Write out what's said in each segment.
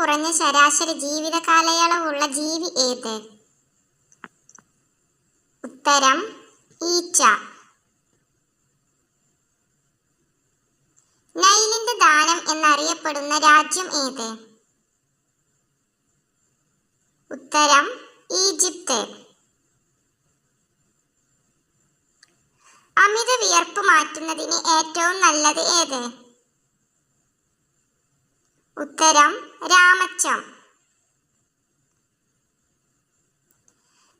കുറഞ്ഞ ശരാശരി ജീവിത കാലയളവുള്ള ജീവി ഏത്? ഉത്തരം ഈച്ച. നൈലിന്റെ ദാനം എന്നറിയപ്പെടുന്ന രാജ്യം ഏത്? ഉത്തരം ഈജിപ്ത്. അമിത വിയർപ്പ് മാറ്റുന്നതിന് ഏറ്റവും നല്ലത് ഏത്? ഉത്തരം രാമച്ചം.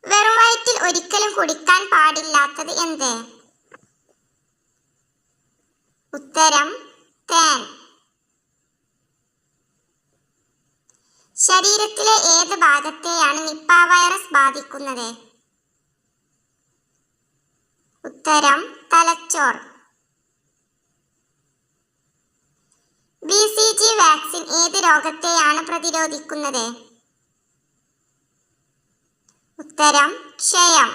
വെറും വയറ്റിൽ ഒരിക്കലും കുടിക്കാൻ പാടില്ലാത്തത് എന്ത്? ഉത്തരം തേൻ. ശരീരത്തിലെ ഏത് ഭാഗത്തെയാണ് നിപ്പ വൈറസ് ബാധിക്കുന്നത്? ഉത്തരം തലച്ചോർ. ബി സി ജി വാക്സിൻ ഏത് രോഗത്തെയാണ് പ്രതിരോധിക്കുന്നത്? ഉത്തരം ക്ഷയം.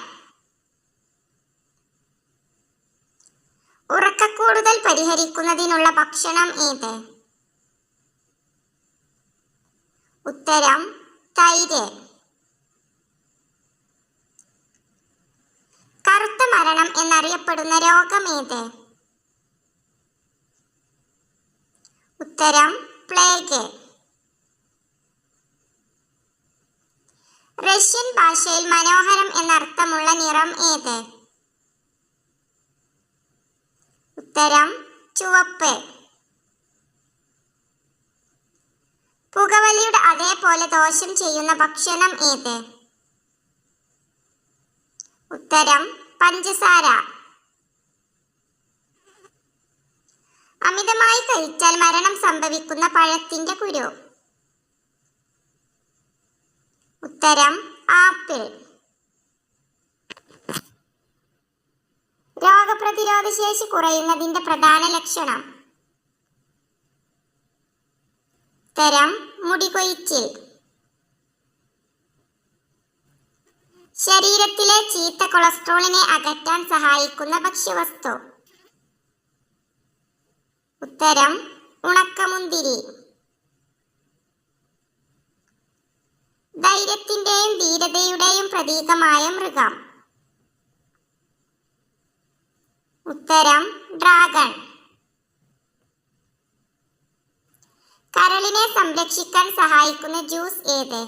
ഉറക്കക്കൂടുതൽ പരിഹരിക്കുന്നതിനുള്ള ഭക്ഷണം ഏത്? ഉത്തരം തൈര്. കറുത്ത മരണം എന്നറിയപ്പെടുന്ന രോഗം ഉത്തരം പ്ലേഗ് റഷ്യൻ ഭാഷയിൽ മനോഹരം എന്നർത്ഥമുള്ള നിറം ഏത്? ഉത്തരം ചുവപ്പ്. പുകവലിയുടെ അതേപോലെ ദോഷം ചെയ്യുന്ന ഭക്ഷണം ഏത്? ഉത്തരം പഞ്ചസാര. അമിതമായി കഴിച്ചാൽ മരണം സംഭവിക്കുന്ന പഴത്തിന്റെ കുരു. ഉത്തരം ആപ്പിൾ. രോഗപ്രതിരോധ ശേഷി കുറയുന്നതിന്റെ പ്രധാന ലക്ഷണം. ഉത്തരം മുടികൊഴിച്ചിൽ. ശരീരത്തിലെ ചീത്ത കൊളസ്ട്രോളിനെ അകറ്റാൻ സഹായിക്കുന്ന ഭക്ഷ്യവസ്തു. ഉത്തരം ഉണക്കമുന്തിരി. ധൈര്യത്തിന്റെയും ധീരതയുടെയും പ്രതീകമായ മൃഗം. ഉത്തരം ഡ്രാഗൺ. കരളിനെ സംരക്ഷിക്കാൻ സഹായിക്കുന്ന ജ്യൂസ് ഏത്?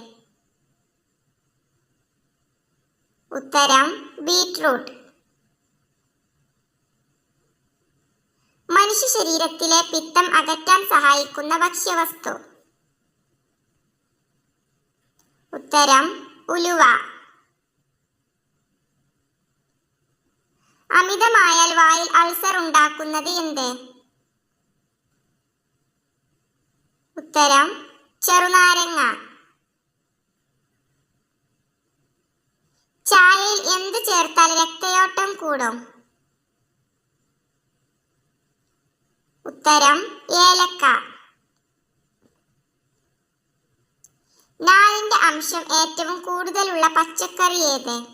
ഉത്തരം ബീട്രൂട്ട് മനുഷ്യ ശരീരത്തിലെ പിത്തം അകറ്റാൻ സഹായിക്കുന്ന ഭക്ഷ്യവസ്തു. ഉത്തരം ഉലുവ. അമിതമായാൽ വായിൽ അൾസർ ഉണ്ടാക്കുന്നത് എന്ത്? ഉത്തരം ചെറുനാരങ്ങ. ചായയിൽ എന്ത് ചേർത്താൽ രക്തയോട്ടം കൂടും? ഉത്തരം ഏലക്ക. നാലിന്റെ അംശം ഏറ്റവും കൂടുതലുള്ള പച്ചക്കറി ഏത്?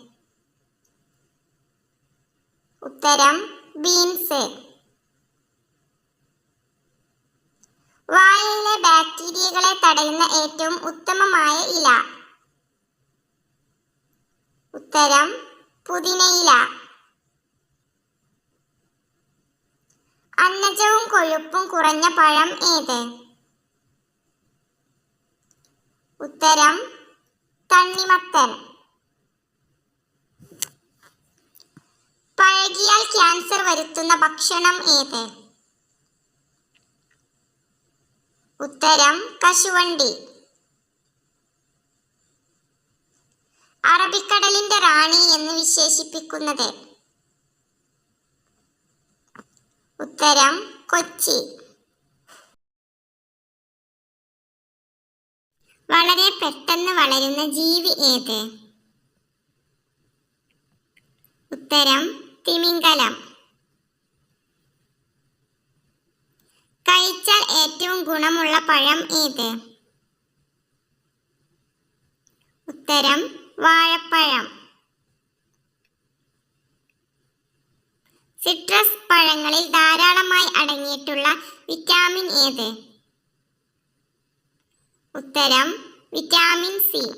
ഉത്തരം ബീൻസ്. വായയിലെ ബാക്ടീരിയകളെ തടയുന്ന ഏറ്റവും ഉത്തമമായ ഇല. ഉത്തരം പുതിനയില. അന്നജവും കൊഴുപ്പും കുറഞ്ഞ പഴം ഏത്? ഉത്തരം തണ്ണിമത്തൻ. പഴകിയാൽ ക്യാൻസർ വരുത്തുന്ന ഭക്ഷണം ഏത്? ഉത്തരം കശുവണ്ടി. അറബിക്കടലിന്റെ റാണി എന്ന് വിശേഷിപ്പിക്കുന്നത് ഉത്തരം കൊച്ചി. വളരെ പെട്ടെന്ന് വളരുന്ന ജീവി ഏത്? ഉത്തരം തിമിംഗലം. കഴിച്ചാൽ ഏറ്റവും ഗുണമുള്ള പഴം ഏത്? ഉത്തരം വാഴപ്പഴം. സിട്രസ് പഴങ്ങളിൽ ധാരാളമായി അടങ്ങിയിട്ടുള്ള വിറ്റാമിൻ ഏത്? ഉത്തരം വിറ്റാമിൻ സി.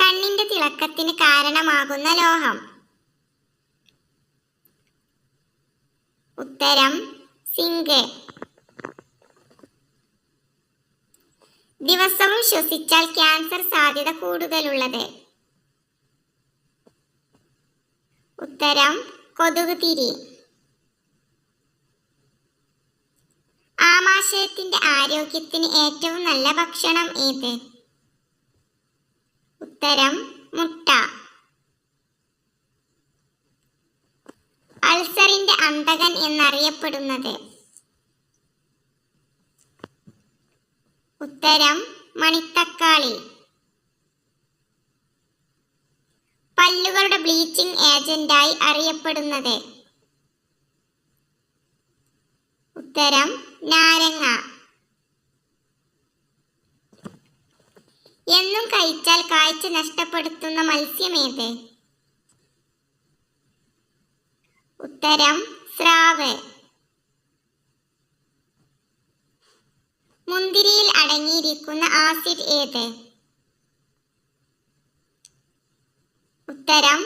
കണ്ണിന്റെ തിളക്കത്തിന് കാരണമാകുന്ന ലോഹം. ഉത്തരം സിങ്ക്. ദിവസവും ശ്വസിച്ചാൽ ക്യാൻസർ സാധ്യത കൂടുതലുള്ളത്. ഉത്തരം കൊതുക് തിരി. ആമാശയത്തിന്റെ ആരോഗ്യത്തിന് ഏറ്റവും നല്ല ഭക്ഷണം ഏത്? ഉത്തരം മുട്ട. അൾസറിന്റെ അന്തകൻ എന്നറിയപ്പെടുന്നത്. ഉത്തരം മണിത്തക്കാളി. പല്ലുകളുടെ ബ്ലീച്ചിങ് ഏജന്റായി അറിയപ്പെടുന്നത്. ഉത്തരം നാരങ്ങ. എന്നും കഴിച്ചാൽ കാഴ്ച നഷ്ടപ്പെടുത്തുന്ന മത്സ്യമേത് ഉത്തരം സ്രാവ്. മുന്തിരിയിൽ അടങ്ങിയിരിക്കുന്ന ആസിഡ് ഏത്? ഉത്തരം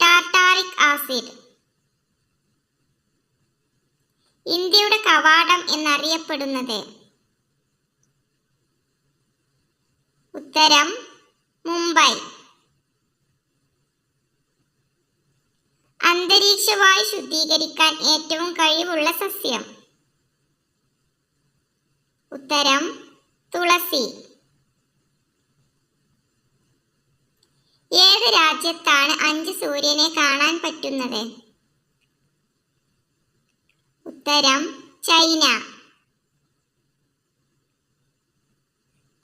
ടാർട്ടാറിക് ആസിഡ്. ഇന്ത്യയുടെ കവാടം എന്നറിയപ്പെടുന്നത് ഉത്തരം മുംബൈ. അന്തരീക്ഷവായു ശുദ്ധീകരിക്കാൻ ഏറ്റവും കഴിവുള്ള സസ്യം. ഉത്തരം തുളസി. ഏത് രാജ്യത്താണ് അഞ്ച് സൂര്യനെ കാണാൻ പറ്റുന്നത്? ഉത്തരം ചൈന.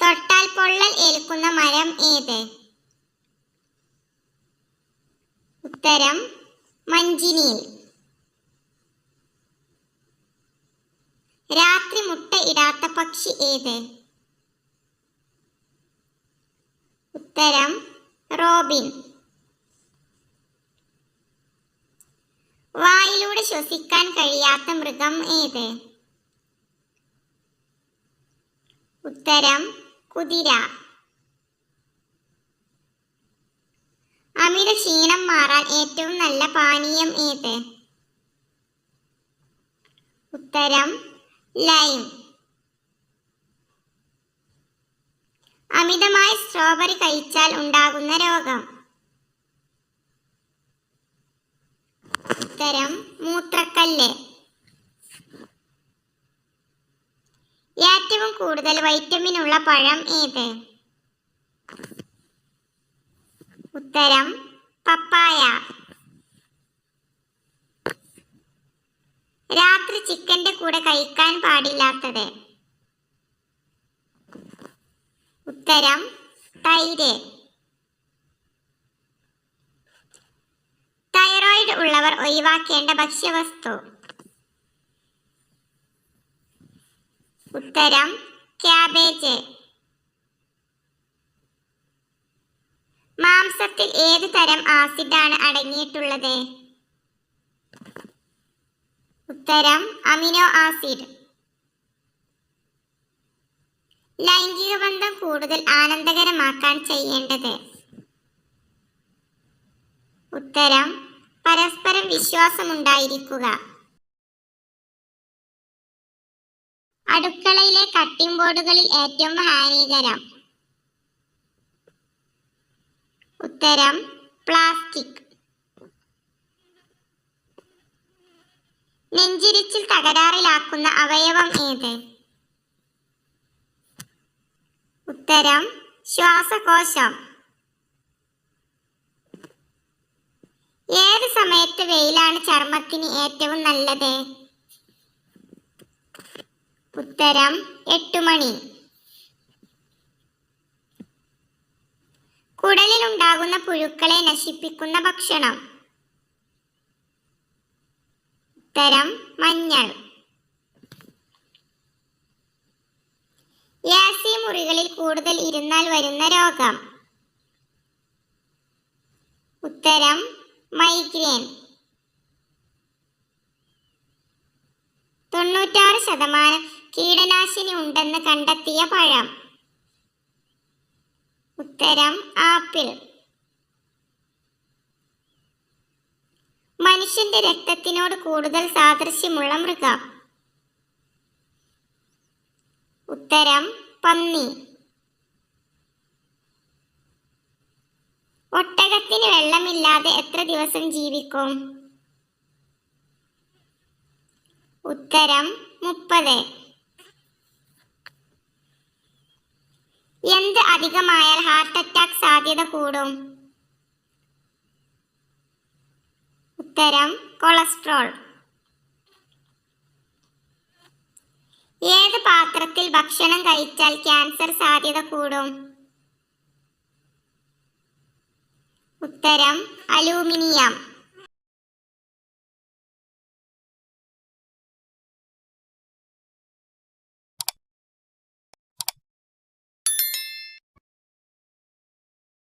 തൊട്ടാൽ പൊള്ളൽ ഏൽക്കുന്ന മരം ഏത്? ഉത്തരം മഞ്ചിനിയിൽ. രാത്രി മുട്ട ഇടാത്ത പക്ഷി ഏത്? ഉത്തരം റോബിൻ. വായിലൂടെ ശ്വസിക്കാൻ കഴിയാത്ത മൃഗം ഏത്? ഉത്തരം കുതിര. അമിത ക്ഷീണം മാറാൻ ഏറ്റവും നല്ല പാനീയം ഏത്? ഉത്തരം ലൈം. അമിതമായി സ്ട്രോബെറി കഴിച്ചാൽ ഉണ്ടാകുന്ന രോഗം. ഉത്തരം മൂത്രക്കല്ല്. ഏറ്റവും കൂടുതൽ വൈറ്റമിൻ ഉള്ള പഴം ഏത്? ഉത്തരം പപ്പായ. രാത്രി ചിക്കന്റെ കൂടെ കഴിക്കാൻ പാടില്ലാത്തത്. ഉത്തരം തൈര്. തൈറോയിഡ് ഉള്ളവർ ഒഴിവാക്കേണ്ട ഭക്ഷ്യവസ്തു. ഉത്തരം ക്യാബേജ്. മാംസത്തിൽ ഏത് തരം ആസിഡാണ് അടങ്ങിയിട്ടുള്ളത്? ഉത്തരം അമിനോ ആസിഡ്. ലൈംഗിക ബന്ധം കൂടുതൽ ആനന്ദകരമാക്കാൻ ചെയ്യേണ്ടത്. ഉത്തരം പരസ്പരം വിശ്വാസമുണ്ടായിരിക്കുക. അടുക്കളയിലെ കട്ടിംഗ് ബോർഡുകളിൽ ഏറ്റവും ഹാനികരം. ഉത്തരം പ്ലാസ്റ്റിക്. നെഞ്ചിരിച്ചിൽ തകരാറിലാക്കുന്ന അവയവം ഏത്? ഉത്തരം ശ്വാസകോശം. ഏത് സമയത്ത് വെയിലാണ് ചർമ്മത്തിന് ഏറ്റവും നല്ലത്? ഉത്തരം എട്ടു മണി. കുടലിലുണ്ടാകുന്ന പുഴുക്കളെ നശിപ്പിക്കുന്ന ഭക്ഷണം. ഉത്തരം മഞ്ഞൾ. യാസി മുറികളിൽ കൂടുതൽ ഇരുന്നാൽ വരുന്ന രോഗം. ഉത്തരം മൈഗ്രെയിൻ. തൊണ്ണൂറ്റാറ് ശതമാനം കീടനാശിനി ഉണ്ടെന്ന് കണ്ടെത്തിയ പഴം. ഉത്തരം ആപ്പിൾ. മനുഷ്യന്റെ രക്തത്തിനോട് കൂടുതൽ സാദൃശ്യമുള്ള മൃഗം. ഉത്തരം പന്നി. ഒട്ടകത്തിന് വെള്ളമില്ലാതെ എത്ര ദിവസം ജീവിക്കും? ഉത്തരം മുപ്പത്. എന്ത് അധികമായാൽ ഹാർട്ട് അറ്റാക്ക് സാധ്യത കൂടും? ഉത്തരം കൊളസ്ട്രോൾ. ഏത് ഭക്ഷണം കഴിച്ചാൽ ക്യാൻസർ സാധ്യത കൂടും. ഉത്തരം അലൂമിനിയം.